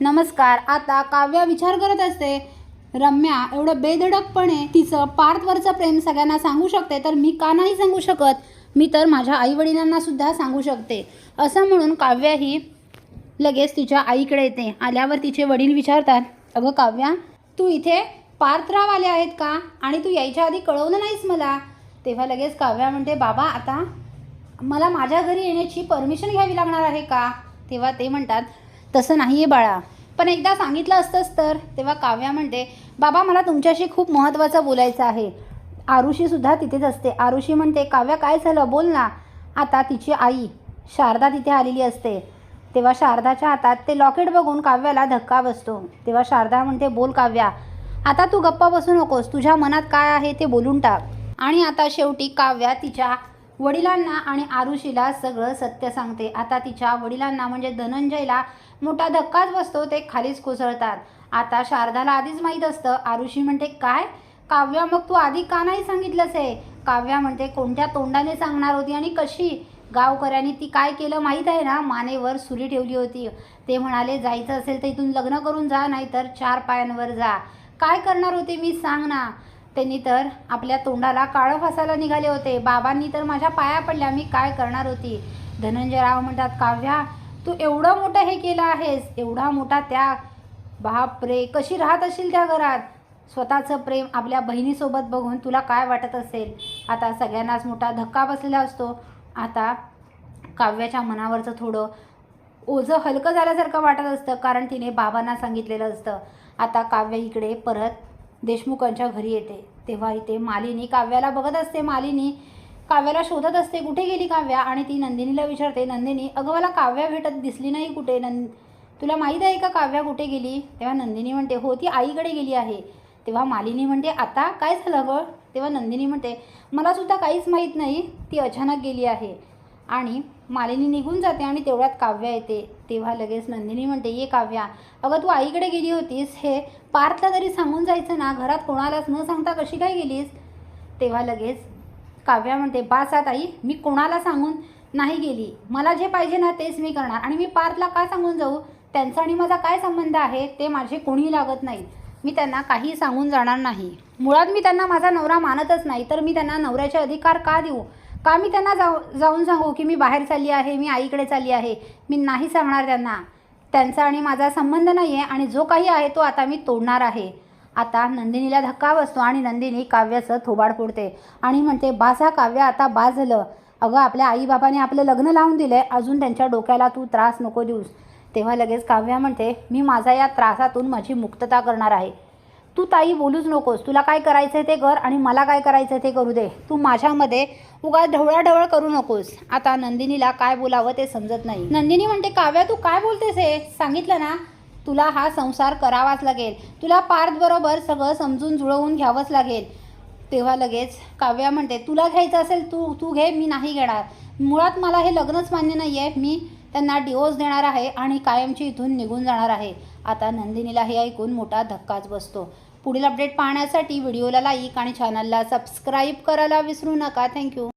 नमस्कार आता काव्या विचार करत असते. रम्या एवढं बेधडकपणे तिचं पार्थवरचं प्रेम सगळ्यांना सांगू शकते तर मी का नाही सांगू शकत? मी तर माझ्या आईवडिलांना सुद्धा सांगू शकते. असं म्हणून काव्या ही लगेच तिच्या आईकडे येते. आल्यावर तिचे वडील विचारतात अगं काव्या तू इथे पार्थराव आले आहेत का? आणि तू यायच्या आधी कळवलं नाहीस मला? तेव्हा लगेच काव्या म्हणते बाबा आता मला माझ्या घरी येण्याची परमिशन घ्यावी लागणार आहे का? तेव्हा ते म्हणतात तसं नाही आहे बाळा. पण एकदा सांगितलं असतंच तर तेव्हा काव्या म्हणते बाबा मला तुमच्याशी खूप महत्त्वाचं बोलायचं आहे. आरुषीसुद्धा तिथेच असते. आरुषी म्हणते काव्या काय झालं? बोल ना. आता तिची आई शारदा तिथे आलेली असते. तेव्हा शारदाच्या हातात ते लॉकेट बघून काव्याला धक्का बसतो. तेव्हा शारदा म्हणते बोल काव्या. आता तू गप्पा बसू नकोस. तुझ्या मनात काय आहे ते बोलून टाक. आणि आता शेवटी काव्या तिच्या वडिलांना आणि आरुषीला सगळं सत्य सांगते. आता तिच्या वडिलांना म्हणजे धनंजयला मोठा धक्काच बसतो ते खालीच कोसळतात. आता शारदाला आधीच माहीत असतं आरुषी म्हणते काय? काव्या मग तू आधी का नाही सांगितलंस आहे काव्या म्हणते कोणत्या तोंडाने सांगणार होती आणि कशी? गावकऱ्यांनी ती काय केलं माहीत आहे ना? मानेवर सुरी ठेवली होती. ते म्हणाले जायचं असेल तर इथून लग्न करून जा नाहीतर चार पायांवर जा. काय करणार होते मी? सांग ना. त्यांनी तर आपल्या तोंडाला काळं फासायला निघाले होते. बाबांनी तर माझ्या पाया पडल्या. मी काय करणार होती? धनंजयराव म्हणतात काव्या तू एवढं मोठं हे केलं आहेस. एवढा मोठा त्या बापरे कशी राहत असेल त्या घरात? स्वतःचं प्रेम आपल्या बहिणीसोबत बघून तुला काय वाटत असेल? आता सगळ्यांनाच मोठा धक्का बसलेला असतो. आता काव्याच्या मनावरचं थोडं ओझं हलकं झाल्यासारखं वाटत असतं कारण तिने बाबांना सांगितलेलं असतं. आता काव्य इकडे परत देशमुखांच्या घरी येते. तेव्हा इथे मालिनी काव्याला बघत असते. मालिनी काव्याला शोधत असते कुठे गेली काव्या? आणि ती नंदिनीला विचारते नंदिनी अगं मला काव्या भेटत दिसली नाही कुठे? नंद तुला माहीत आहे का काव्या कुठे गेली? तेव्हा नंदिनी म्हणते हो ती आईकडे गेली आहे. तेव्हा मालिनी म्हणते आता काय झालं गं? तेव्हा नंदिनी म्हणते मला सुद्धा काहीच माहीत नाही ती अचानक गेली आहे. आणि मालिनी निघून जाते आणि तेवढ्यात काव्या येते. तेव्हा लगेच नंदिनी म्हणते ये काव्या अगं तू आईकडे गेली होतीस हे पार्थला तरी सांगून जायचं ना घरात कोणालाच न सांगता कशी काय गेलीस? तेव्हा लगेच काव्या म्हणते बासात आई मी कोणाला सांगून नाही गेली? मला जे पाहिजे ना तेच मी करणार. आणि मी पार्थला का सांगून जाऊ? त्यांचा आणि माझा काय संबंध आहे? ते माझे कोणी लागत नाही. मी त्यांना काही सांगून जाणार नाही. मुळात मी त्यांना माझा नवरा मानतच नाही. तर मी त्यांना नवऱ्याचे अधिकार का देऊ? का मी त्यांना जाऊ जाऊन सांगू की मी बाहेर चालली आहे मी आईकडे चालली आहे? मी नाही सांगणार त्यांना. त्यांचा आणि माझा संबंध नाही आहे आणि जो काही आहे तो आता मी तोडणार आहे. आता नंदिनीला धक्का बसतो आणि नंदिनी काव्याचं थोबाड फोडते आणि म्हणते बासा काव्य आता बास झालं. अगं आपल्या आईबाबाने आपलं लग्न लावून दिलं आहे अजून त्यांच्या डोक्याला तू त्रास नको देऊस. तेव्हा लगेच काव्या म्हणते मी माझा या त्रासातून माझी मुक्तता करणार आहे. तू ताई बोलूच नकोस. तुला काय करायचं आहे ते कर आणि मला काय करायचं आहे ते करू दे. तू माझ्यामध्ये उगा ढवळाढवळ करू नकोस. आता नंदिनीला काय बोलावं ते समजत नाही. नंदिनी म्हणते काव्या तू काय बोलतेस हे? सांगितलं ना? तुला हा संसार करावाच लागेल. तुला पार्थबरोबर सगळं समजून जुळवून घ्यावंच लागेल. तेव्हा लगेच काव्या म्हणते तुला घ्यायचं असेल तू तू घे मी नाही घेणार. मुळात मला हे लग्नच मान्य नाही आहे मी त्यांना डिवोर्स देणार आहे आणि कायमची इथून निघून जाणार आहे. आता नंदिनीला हे ऐकून मोठा धक्काच बसतो. पुढील अपडेट पाहण्यासाठी व्हिडिओला लाईक आणि चॅनलला सबस्क्राईब करायला विसरू नका. थँक्यू